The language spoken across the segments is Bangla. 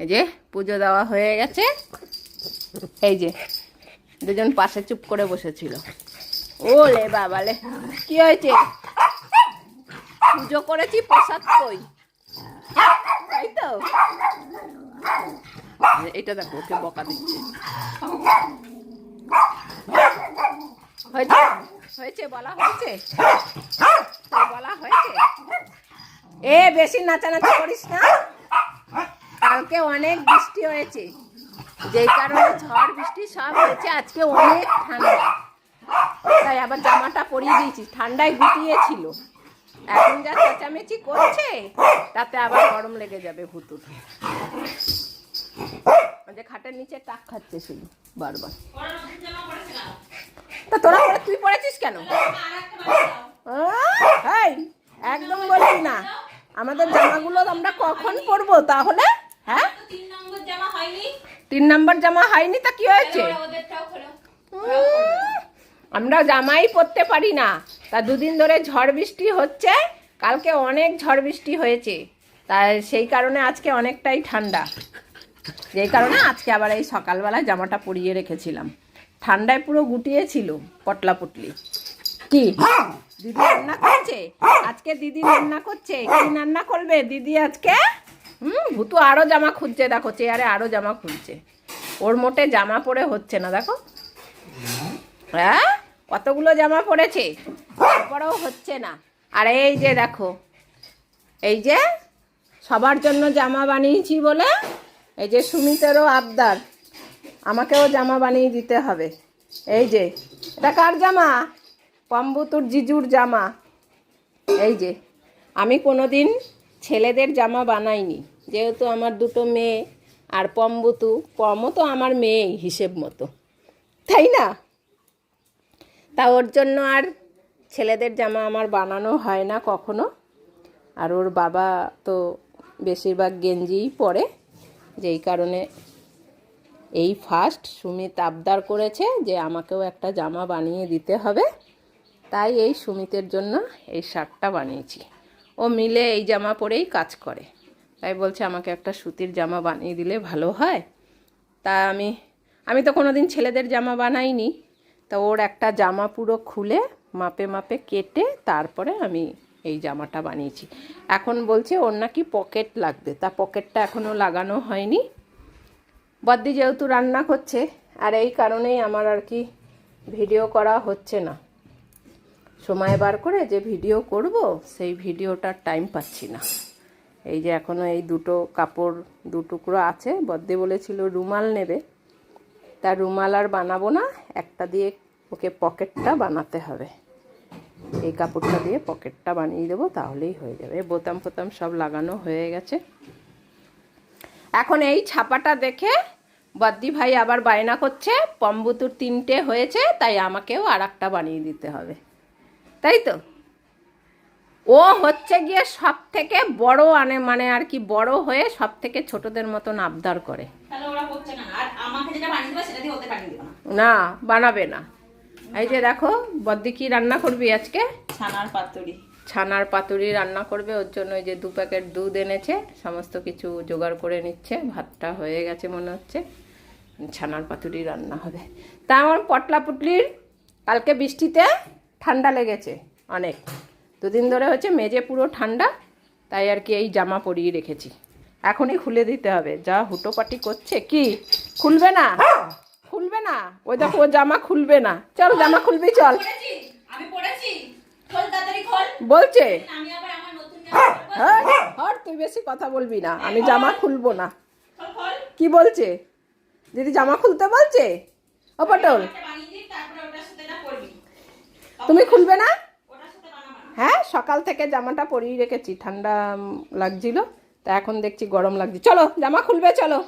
এই যে, পুজো দেওয়া হয়ে গেছে। এই যে, দুজন পাশে চুপ করে বসেছিল। ওলে বাবালে, কি হয়েছে? পুজো করেছি, প্রসাদ কই? তাই তো? এটা দেখো, ওকে বকা দিচ্ছে। হয়েছে? হয়েছে বলা হয়েছে? বলা হয়েছে? এ, বেশি নাচানাচি করিস না। কালকে অনেক বৃষ্টি হয়েছে। যেই কারণে ঝড়, বৃষ্টি সব হয়েছে। আজকে অনেক ঠান্ডা। তাই আবার জামাটা পরিয়ে দিয়েছি। ঠান্ডায় গুটিয়েছিল এখন যা চেঁচামেচি করছে, তাতে আবার গরম লেগে যাবে ভুতুর। যে খাটের নিচে টাক খাচ্ছে শুধু বারবার। তা তোরা পরে তুই পড়েছিস কেন? একদম বলবি না। আমাদের জামাগুলো আমরা কখন পরবো তাহলে? হ্যাঁ? তিন নম্বর জামা হয়নি। তিন নাম্বার জামা হয়নি তা কি হয়েছে? আমরা জামাই পরতে পারি না। তা দুদিন ধরে ঝড় বৃষ্টি হচ্ছে কালকে অনেক ঝড় বৃষ্টি হয়েছে। তাই সেই কারণে আজকে অনেকটাই ঠান্ডা। যেই কারণে আজকে আবার এই সকালবেলা জামাটা পরিয়ে রেখেছিলাম। ঠান্ডায় পুরো গুটিয়েছিল পটলা পুটলি কি দিদি রান্না করছে? আজকে দিদি রান্না করছে? কি রান্না করবে দিদি আজকে? হুম ভুতু আরও জামা খুঁজছে, দেখো চেয়ারে আরও জামা খুঁজছে। ওর মোটে জামা পরে হচ্ছে না, দেখো। হ্যাঁ? কতগুলো জামা পরেছে? তারপরেও হচ্ছে না। আর এই যে দেখো, এই যে সবার জন্য জামা বানিয়েছি বলে, এই যে সুমিতেরও আবদার, আমাকেও জামা বানিয়ে দিতে হবে। এই যে, এটা কার জামা? পম্বুতুর জিজুর জামা। এই যে, আমি কোনোদিন ছেলেদের জামা বানাইনি। যেহেতু আমার দুটো মেয়ে আর পম্বুতু, পমও তো আমার মেয়েই হিসেব মতো। তাই না? তা ওর জন্য আর ছেলেদের জামা আমার বানানো হয় না কখনো। আর ওর বাবা তো বেশিরভাগ গেঞ্জিই পরে। যেই কারণে এই ফার্স্ট সুমিত আবদার করেছে যে আমাকেও একটা জামা বানিয়ে দিতে হবে। তাই এই সুমিতের জন্য এই শার্টটা বানিয়েছি। ও মিলে এই জামা পরেই কাজ করে। তাই বলছে, আমাকে একটা সুতির জামা বানিয়ে দিলে ভালো হয়? তা আমি আমি তো কোনো দিন ছেলেদের জামা বানাইনি। তা ওর একটা জামা পুরো খুলে মাপে মাপে কেটে তারপরে আমি এই জামাটা বানিয়েছি। এখন বলছে, ওর নাকি পকেট লাগবে। তা পকেটটা এখনও লাগানো হয়নি। বদ্দি যেহেতু রান্না করছে, আর এই কারণেই আমার আর কি ভিডিও করা হচ্ছে না। সময় বার করে যে ভিডিও করব, সেই ভিডিওটার টাইম পাচ্ছি না। এই যে এখনও এই দুটো কাপড়, দু টুকরো আছে বদ্দি বলেছিল রুমাল নেবে। তা রুমাল আর বানাবো না, একটা দিয়ে ওকে পকেটটা বানাতে হবে। এই কাপড়টা দিয়ে পকেটটা বানিয়ে দেবো, তাহলেই হয়ে যাবে। বোতাম ফোতাম সব লাগানো হয়ে গেছে। এখন এই ছাপাটা দেখে বদ্দি ভাই আবার বায়না করছে, পম্বুতুর তিনটে হয়েছে, তাই আমাকেও আর একটা বানিয়ে দিতে হবে। তাই তো ও হচ্ছে গিয়ে সব থেকে বড় আনে মানে আর কি বড় হয়ে সব থেকে ছোটদের মতন আবদার করে। না। বানাবে না। এই যে দেখো বদ্দি কি রান্না করবি আজকে? ছানার পাতুরি। ছানার পাতুরি রান্না করবে ওর জন্য ওই যে দু প্যাকেট দুধ এনেছে সমস্ত কিছু জোগাড় করে নিচ্ছে ভাতটা হয়ে গেছে মনে হচ্ছে। ছানার পাতুরি রান্না হবে। তা আমার পটলা পুটলির কালকে বৃষ্টিতে ঠান্ডা লেগেছে অনেক। দুদিন ধরে হচ্ছে মেজে পুরো ঠান্ডা তাই আর কি এই জামা পরিয়ে রেখেছি। এখনই খুলে দিতে হবে। যা হুটোপাটি করছে কি? খুলবে না? খুলবে না? ওই দেখো ও জামা খুলবে না। চল জামা খুলবি চল। বলছে। আমি আবার আমার নতুন জামা পরবো। হ্যাঁ হর তুই বেশি কথা বলবি না। আমি জামা খুলবো না। কি বলছে? দিদি জামা খুলতে বলছে? ও পটল একটা বানিয়ে দিই তারপরে ওটার সাথে না করবি তুমি খুলবে না? হ্যাঁ সকাল থেকে জামাটা পরিয়ে রেখেছি, ঠান্ডা লাগছিল, তা এখন দেখছি গরম লাগছে। চলো, জামা খুলবে, চলো।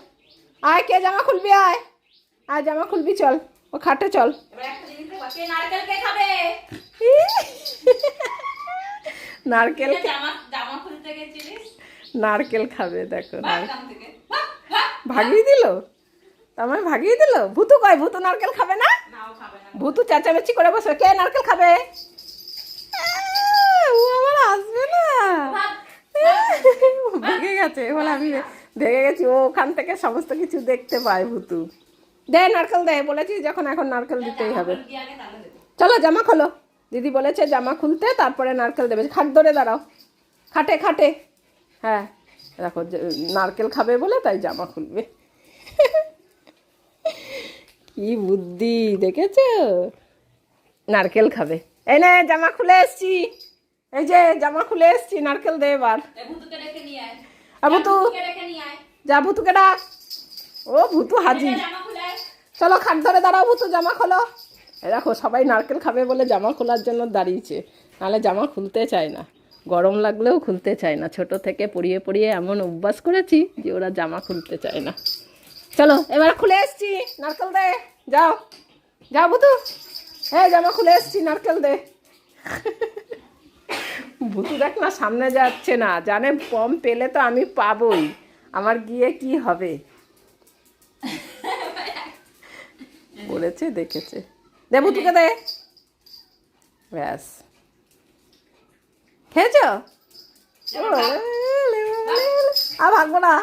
আয়, কে জামা খুলবি, আয়। আয়, জামা খুলবি, চল। ও খাটে, চল। নারকেল নারকেল খাবে, দেখো। ভাগিয়ে দিল? তোমায় ভাগিয়ে দিল? ভূতু কয় ভূতু নারকেল খাবে না? ভূতু চেঁচামেচি করে বসবে কে নারকেল খাবে? ও আমার আসবে না। ভেগে গেছে এবার আমি দেখে গেছি ও ওখান থেকে সমস্ত কিছু দেখতে পায় ভুতু। দে নারকেল দে বলেছি যখন এখন নারকেল দিতেই হবে। দিয়ে চলো জামা খোলো। দিদি বলেছে জামা খুলতে তারপরে নারকেল দেবে। খাট ধরে দাঁড়াও। খাটে খাটে। হ্যাঁ দেখো নারকেল খাবে বলে তাই জামা খুলবে। কি বুদ্ধি দেখেছ? নারকেল খাবে। এই নে জামা খুলে এসছি। এই যে জামা খুলে এসছি নারকেল দে এবার। এ ভুতুকে ডেকে নিয়ে আয়। আ ভুতু ভুতুকে ডেকে নিয়ে আয়। যা ভুতুকে ডাক। ও ভুতু আয়। চলো খাট ধরে দাঁড়াও ভুতু জামা খোলো। দেখো সবাই নারকেল খাবে বলে জামা খোলার জন্য দাঁড়িয়েছে। নাহলে জামা খুলতে চায় না। গরম লাগলেও খুলতে চায় না। ছোট থেকে পড়িয়ে পড়িয়ে এমন অভ্যাস করেছি যে ওরা জামা খুলতে চায় না। চলো এবার খুলে এসছি নারকেল দে যাও যাও ভুতু হ্যাঁ জামা খুলে এসছি নারকেল দে। ভুতু দেখ না সামনে যাচ্ছে না জানে পম পেলে তো আমি পাবই। আমার গিয়ে কি হবে? বলেছে দেখেছে। দে ভুতুকে দে। ব্যাস। খেয়েছ? আর ভাগবো না?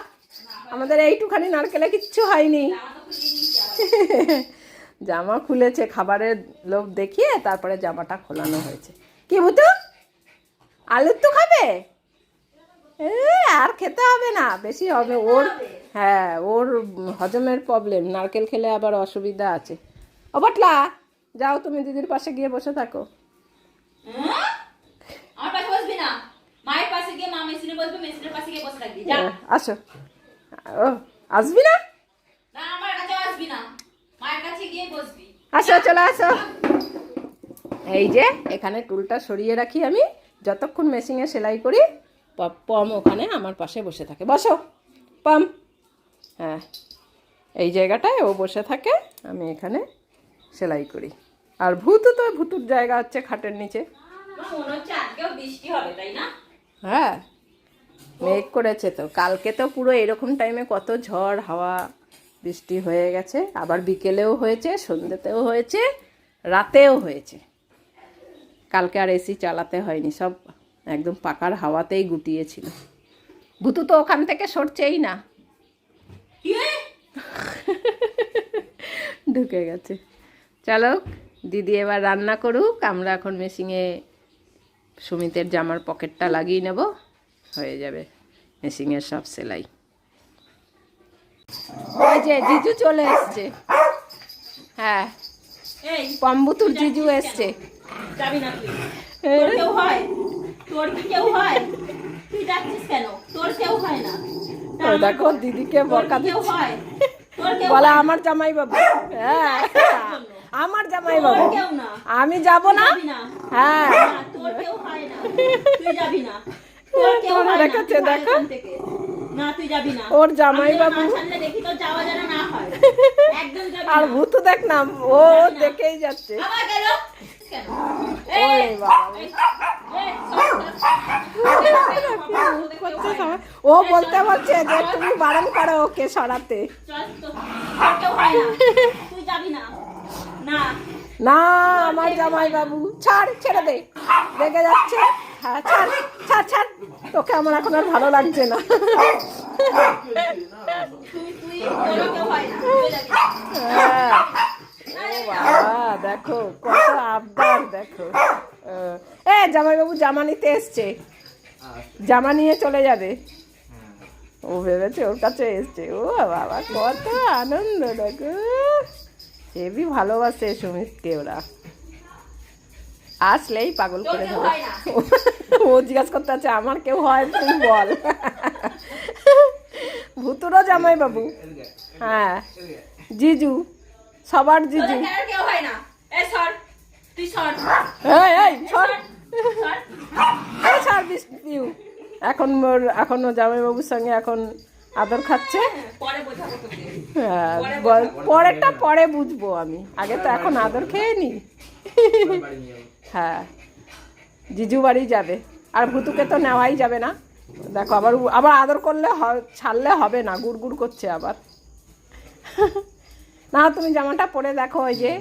আমাদের এইটুখানি নারকেলে কিচ্ছু হয়নি। জামা খুলেছে খাবারের লোভ দেখিয়ে তারপরে জামাটা খোলানো হয়েছে। কি ভুতু আলুর তো খাবে? এ, আর খেতে হবে না বেশি হবে। ওর হ্যাঁ ওর হজমের প্রবলেম নারকেল খেলে আবার অসুবিধা আছে। ও বটলা যাও তুমি দিদির পাশে গিয়ে বসে থাকো। হুম? আমার পাশে বসবি না। মায়ের পাশে গিয়ে মা মেশিনে বসবে মেশিনের পাশে গিয়ে বসে থাকবি। যা। এ, আসো। আসবি না? আসো চলে আসো। এই যে এখানে টুলটা সরিয়ে রাখি আমি। যতক্ষণ মেশিনে সেলাই করি পম ওখানে আমার পাশে বসে থাকে। বসো পম। হ্যাঁ এই জায়গাটায় ও বসে থাকে আমি এখানে সেলাই করি। আর ভূতু তো ভুতুর জায়গা হচ্ছে খাটের নিচে। হ্যাঁ। মেঘ করেছে তো। কালকে তো পুরো এরকম টাইমে কত ঝড় হাওয়া বৃষ্টি হয়ে গেছে। আবার বিকেলেও হয়েছে সন্ধ্যেতেও হয়েছে রাতেও হয়েছে। কালকে আর এসি চালাতে হয়নি সব একদম পাকার হাওয়াতেই গুটিয়েছিল। ভুতু তো ওখান থেকে সরছেই না। ঢুকে গেছে। চলো দিদি এবার রান্না করুক আমরা এখন মেশিনে সুমিতের জামার পকেটটা লাগিয়ে নেব। হয়ে যাবে। মেশিনের সব সেলাই। ওই যে জিজু চলে এসছে। হ্যাঁ। পম্বুতুর জিজু এসছে। হয়? হয়? হয় দেখো দিদিকে বকা হয়? বলা আমার জামাই বাবু। হ্যাঁ। আমার জামাই বাবু। আমি যাব না? হ্যাঁ। হয় তুই যাবি না। হয় দেখো। না তুই যাবি না ওর জামাই বাবু। দেখি তোর যাওয়া যেন না হয় একদম যাবি আর ভূতু দেখ না ও দেখেই যাচ্ছে আবার গেল ও বলতে বলছে যে তুমি বারণ করো ওকে সরাতে হয় না আমার জামাই বাবু ছাড় ছেড়ে দে রেগে যাচ্ছে হ্যাঁ ছাড় ছাড় ছাড় তোকে আমার এখন আর ভালো লাগছে না। হয়, দেখো, কত আবদার, দেখো। এ, জামাইবাবু জামা নিতে এসছে। জামা নিয়ে চলে যাবে। ও ভেবেছে ওর কাছে এসছে। ও বাবা, কত আনন্দ, দেখো। হেবি ভালোবাসে সুমিতকে ওরা। আসলেই পাগল করে দেবে। ও জিজ্ঞাসা করতে আছে আমার কেউ হয় তুই বল। ভুতুরও জামাই বাবু হ্যাঁ। জিজু সবার জিজু। কেউ হয় না। এই সর তুই সর। এই এই সর। সর এই সর এখন এখনও জামাইবাবুর সঙ্গে এখন আদর খাচ্ছে। পরে বোঝাবো তোকে। হ্যাঁ, বল- পরেরটা পরে বুঝব আমি। আগে তো এখন আদর খেয়ে নি। হ্যাঁ। জিজু বাড়ি যাবে। আর ভুতুকে তো নেওয়াই যাবে না। দেখো আবার আবার আদর করলে হ- ছাড়লে হবে না গুড় গুড় করছে আবার। না তুমি জামাটা পরে দেখো ওই যে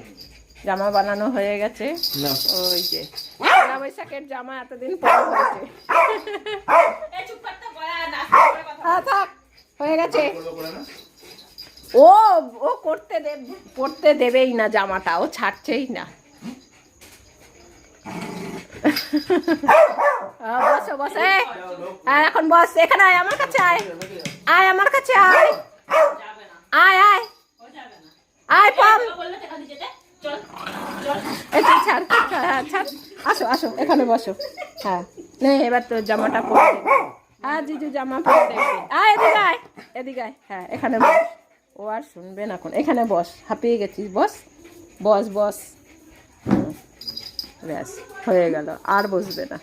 জামা বানানো হয়ে গেছে। ওই যে পয়লা বৈশাখের জামা এতদিন পরে হয়েছে। এই চুপ কর তো গয়া নাস্তা করে কথা হ্যাঁ হয়ে গেছে। ও ও করতে দেব পড়তে দেবেই না জামাটা ও ছাড়ছেই না। বসো আর এখন বস, এখানে আয়, আমার কাছে আয়। আয়, আমার কাছে আয়। আয় আয়। আয়, পাম। ছাড় হ্যাঁ ছাড় আসো এখানে বসো। হ্যাঁ নে, এবার তোর জামাটা হ্যাঁ জিজু জামা পরে আয় আয় আয়। হ্যাঁ এখানে বস। ও আর এখন। এখানে বস, হাঁপিয়ে গেছিস, বস। বস বস। ব্যাস হয়ে গেল আর বসবে না।